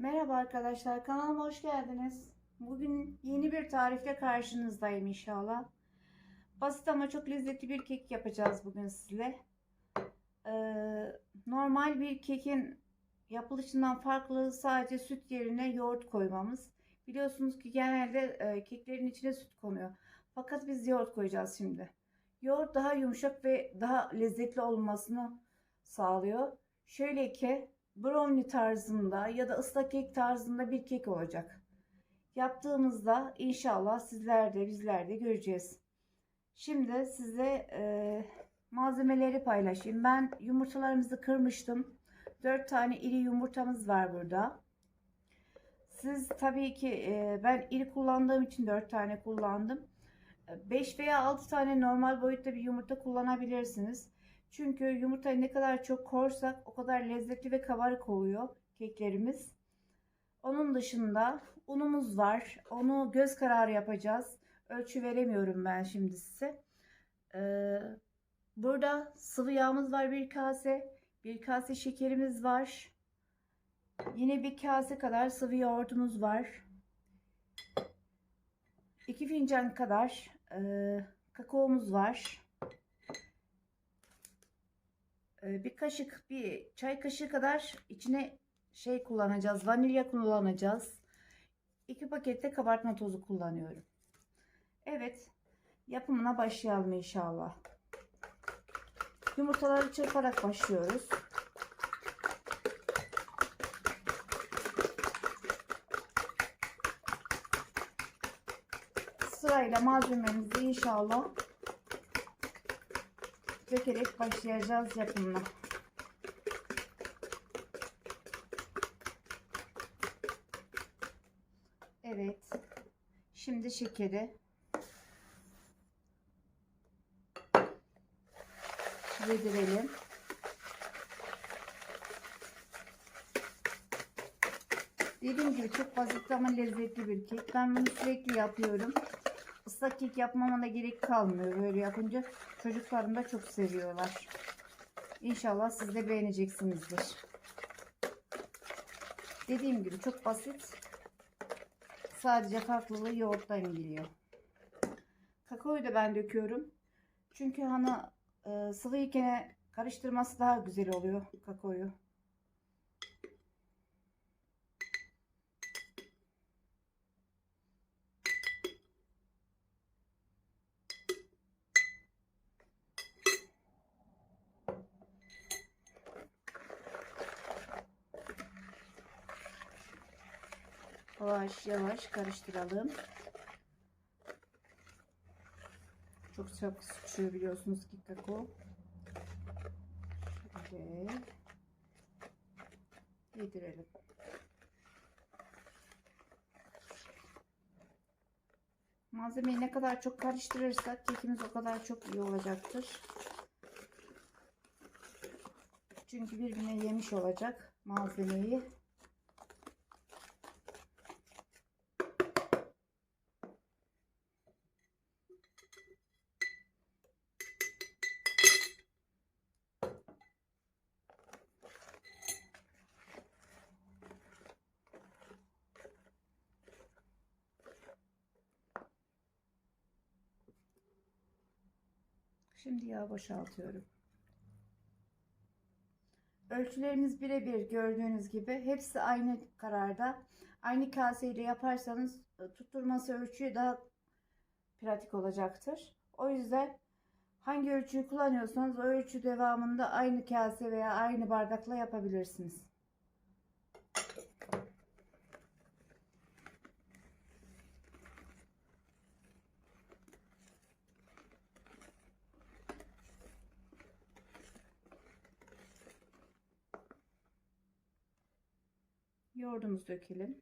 Merhaba arkadaşlar, kanalıma hoş geldiniz. Bugün yeni bir tarifle karşınızdayım inşallah. Basit ama çok lezzetli bir kek yapacağız bugün sizle. Ee, normal bir kekin yapılışından farklılığı sadece süt yerine yoğurt koymamız. Biliyorsunuz ki genelde e, keklerin içine süt konuyor. Fakat biz yoğurt koyacağız şimdi. Yoğurt daha yumuşak ve daha lezzetli olmasını sağlıyor. Şöyle ki brownie tarzında ya da ıslak kek tarzında bir kek olacak. Yaptığımızda inşallah sizler de bizler de göreceğiz. Şimdi size e, malzemeleri paylaşayım. Ben yumurtalarımızı kırmıştım. 4 tane iri yumurtamız var burada. Siz tabii ki e, ben iri kullandığım için 4 tane kullandım. 5 veya 6 tane normal boyutta bir yumurta kullanabilirsiniz. Çünkü yumurtayı ne kadar çok korsak o kadar lezzetli ve kabarık oluyor keklerimiz. Onun dışında unumuz var. Onu göz kararı yapacağız. Ölçü veremiyorum ben şimdi size. Ee, burada sıvı yağımız var bir kase. Bir kase şekerimiz var. Yine bir kase kadar sıvı yoğurdumuz var. 2 fincan kadar e, kakaomuz var. E, bir kaşık, bir çay kaşığı kadar içine şey kullanacağız. Vanilya kullanacağız. 2 pakette kabartma tozu kullanıyorum. Evet. Yapımına başlayalım inşallah. Yumurtaları çırparak başlıyoruz. Sırayla malzememizi inşallah dökerek başlayacağız yapımına. Evet. Şimdi şekeri yedirelim. Dediğim gibi çok basit ama lezzetli bir kek. Ben bunu sürekli yapıyorum. Islak kek yapmama da gerek kalmıyor. Böyle yapınca çocuklarım da çok seviyorlar. İnşallah siz de beğeneceksinizdir. Dediğim gibi çok basit. Sadece farklılığı yoğurttan geliyor. Kakaoyu da ben döküyorum. Çünkü hani e, sıvı iken karıştırması daha güzel oluyor kakaoyu. Yavaş yavaş karıştıralım. Çok çok sıkışıyor biliyorsunuz ki kakao. Şöyle yedirelim. Malzemeyi ne kadar çok karıştırırsak kekimiz o kadar çok iyi olacaktır. Çünkü birbirine yemiş olacak malzemeyi. Şimdi yağ boşaltıyorum. Ölçüleriniz birebir gördüğünüz gibi hepsi aynı kararda. Aynı kaseyle yaparsanız e, tutturması ölçüyü daha pratik olacaktır. O yüzden hangi ölçüyü kullanıyorsanız o ölçü devamında aynı kase veya aynı bardakla yapabilirsiniz. Yoğurdumuzu dökelim.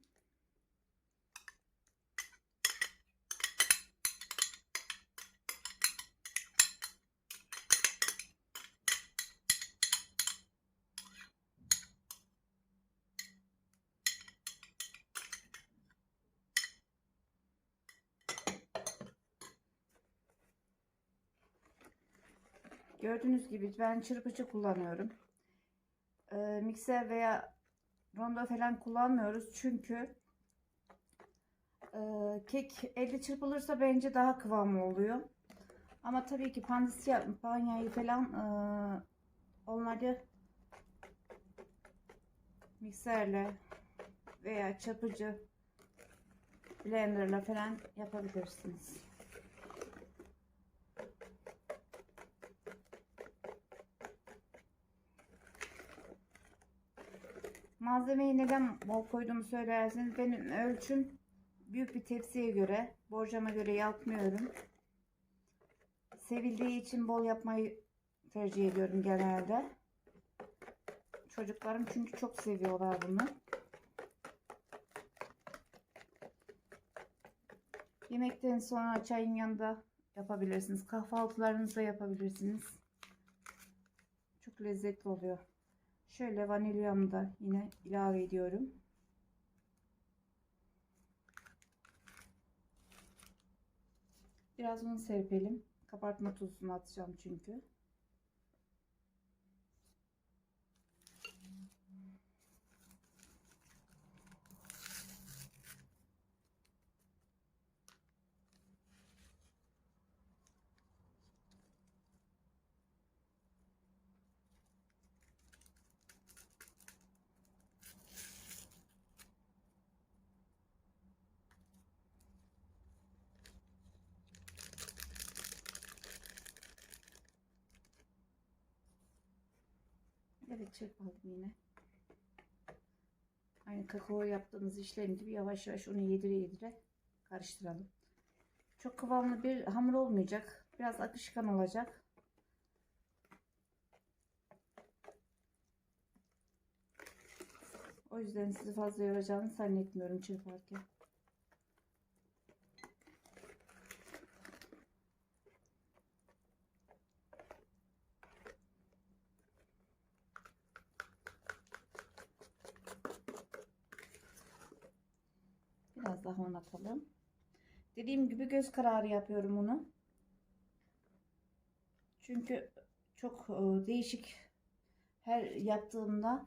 Gördüğünüz gibi ben çırpıcı kullanıyorum. Ee, mikser veya rondo falan kullanmıyoruz. Çünkü e, kek elde çırpılırsa bence daha kıvamlı oluyor. Ama tabii ki pandisya, panyayı falan e, onları mikserle veya çapıcı blenderla falan yapabilirsiniz. Malzemeyi neden bol koyduğumu söylerseniz benim ölçüm büyük bir tepsiye göre, borcama göre yapmıyorum. Sevildiği için bol yapmayı tercih ediyorum genelde. Çocuklarım çünkü çok seviyorlar bunu. Yemekten sonra çayın yanında yapabilirsiniz. Kahvaltılarınızda yapabilirsiniz. Çok lezzetli oluyor. Şöyle vanilyamı da yine ilave ediyorum. Biraz un serpelim. Kabartma tuzunu atacağım çünkü. Evet çırpalım yine. Aynı kakao yaptığımız işlem gibi yavaş yavaş onu yedire yedire karıştıralım. Çok kıvamlı bir hamur olmayacak. Biraz akışkan olacak. O yüzden sizi fazla yoracağını zannetmiyorum çırparken. Biraz daha un atalım. Dediğim gibi göz kararı yapıyorum bunu. Çünkü çok e, değişik her yaptığımda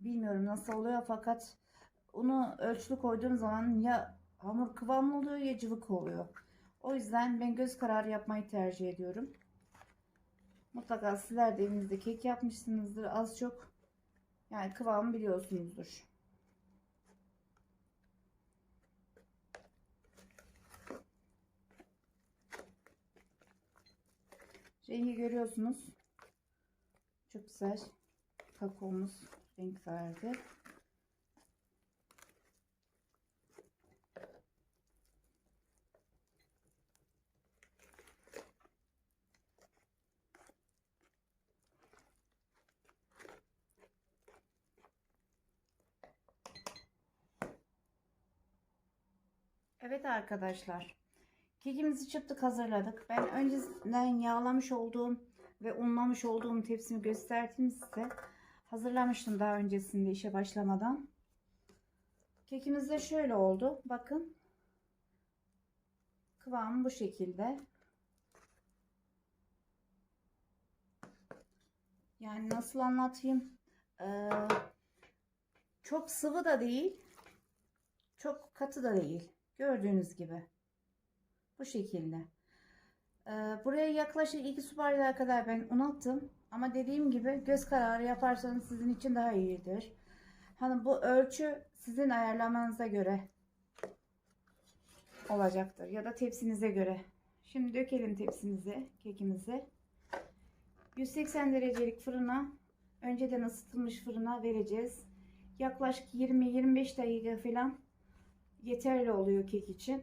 bilmiyorum nasıl oluyor fakat unu ölçülü koyduğum zaman ya hamur kıvamlı oluyor ya cıvık oluyor. O yüzden ben göz kararı yapmayı tercih ediyorum. Mutlaka sizler de evinizde kek yapmışsınızdır az çok. Yani kıvamı biliyorsunuzdur. Rengi görüyorsunuz. Çok güzel. Kakaomuz renk verdi. Evet arkadaşlar. Kekimizi çıptık hazırladık. Ben önceden yağlamış olduğum ve unlamış olduğum tepsimi gösterdim size. Hazırlamıştım daha öncesinde işe başlamadan. Kekimiz de şöyle oldu. Bakın. Kıvamı bu şekilde. Yani nasıl anlatayım? Ee, çok sıvı da değil. Çok katı da değil. Gördüğünüz gibi. Bu şekilde. Ee, buraya yaklaşık 2 su bardağı kadar ben un attım. Ama dediğim gibi göz kararı yaparsanız sizin için daha iyidir. Hani bu ölçü sizin ayarlamanıza göre olacaktır. Ya da tepsinize göre. Şimdi dökelim tepsimizi, kekimizi. 180 derecelik fırına, önceden ısıtılmış fırına vereceğiz. Yaklaşık 20-25 dakika falan yeterli oluyor kek için.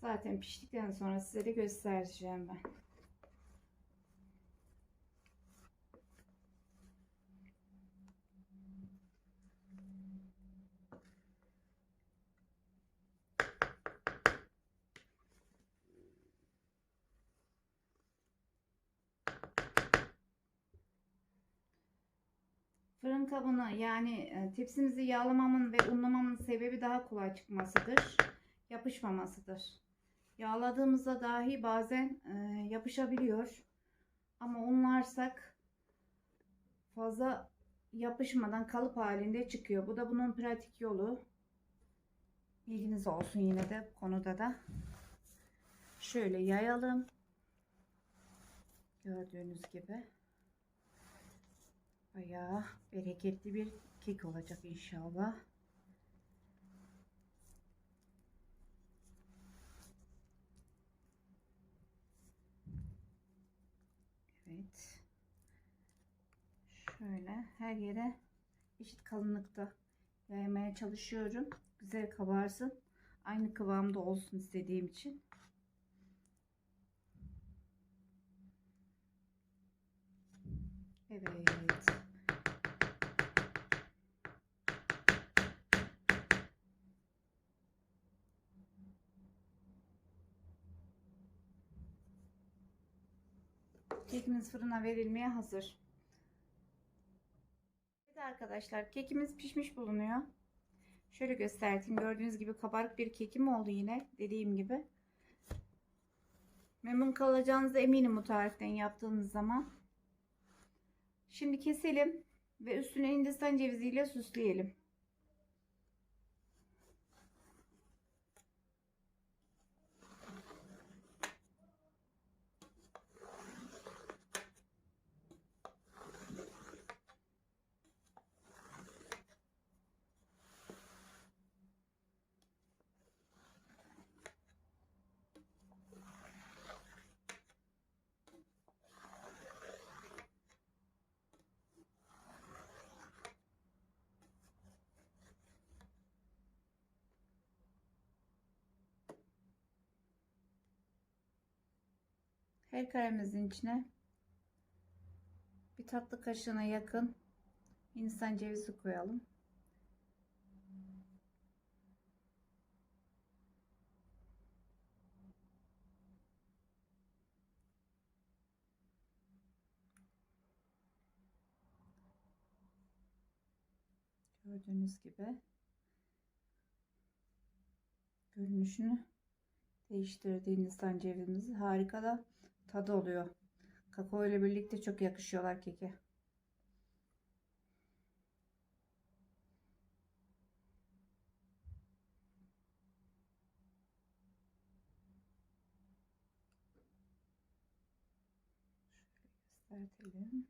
Zaten piştikten sonra size de göstereceğim ben. Fırın kabını yani e, tepsimizi yağlamamın ve unlamamın sebebi daha kolay çıkmasıdır. Yapışmamasıdır. Yağladığımızda dahi bazen e, yapışabiliyor. Ama unlarsak fazla yapışmadan kalıp halinde çıkıyor. Bu da bunun pratik yolu. Bilginiz olsun yine de bu konuda da. Şöyle yayalım. Gördüğünüz gibi. Bayağı bereketli bir kek olacak inşallah. Evet. Şöyle her yere eşit kalınlıkta yaymaya çalışıyorum. Güzel kabarsın. Aynı kıvamda olsun istediğim için. Evet. Kekimiz fırına verilmeye hazır. Arkadaşlar kekimiz pişmiş bulunuyor. Şöyle göstereyim. Gördüğünüz gibi kabarık bir kekim oldu yine. Dediğim gibi. Memnun kalacağınıza eminim bu tariften yaptığınız zaman. Şimdi keselim ve üstüne hindistan ceviziyle süsleyelim. Her karemizin içine bir tatlı kaşığına yakın hindistan cevizi koyalım. Gördüğünüz gibi görünüşünü değiştirdiğinizden cevizimizi harika da tadı oluyor. Kakao ile birlikte çok yakışıyorlar keke. Şöyle göstertelim.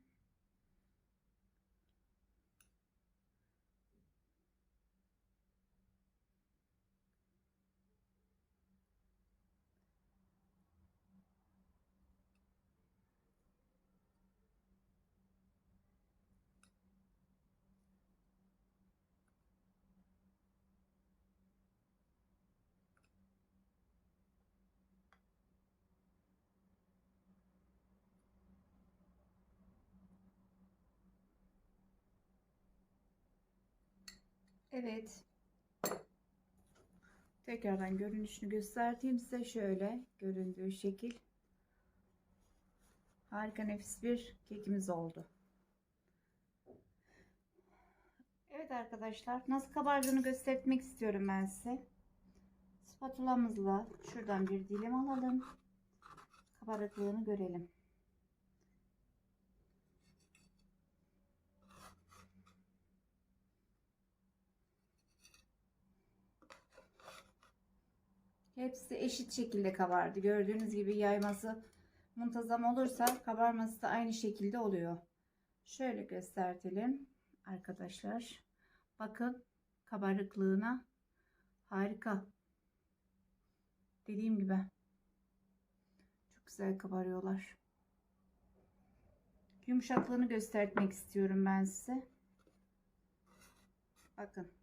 Evet. Tekrardan görünüşünü göstereyim size şöyle göründüğü şekil. Harika nefis bir kekimiz oldu. Evet arkadaşlar nasıl kabardığını göstermek istiyorum ben size. Spatulamızla şuradan bir dilim alalım. Kabarıklığını görelim. Hepsi eşit şekilde kabardı. Gördüğünüz gibi yayması muntazam olursa kabarması da aynı şekilde oluyor. Şöyle göstertelim arkadaşlar. Bakın kabarıklığına harika. Dediğim gibi çok güzel kabarıyorlar. Yumuşaklığını göstermek istiyorum ben size. Bakın.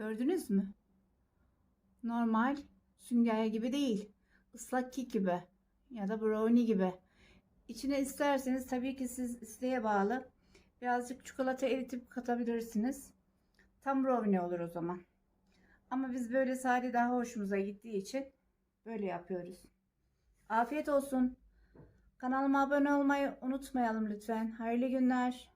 Gördünüz mü? Normal sünger gibi değil. Islak kek gibi ya da brownie gibi. İçine isterseniz tabii ki siz isteğe bağlı birazcık çikolata eritip katabilirsiniz. Tam brownie olur o zaman. Ama biz böyle sade daha hoşumuza gittiği için böyle yapıyoruz. Afiyet olsun. Kanalıma abone olmayı unutmayalım lütfen. Hayırlı günler.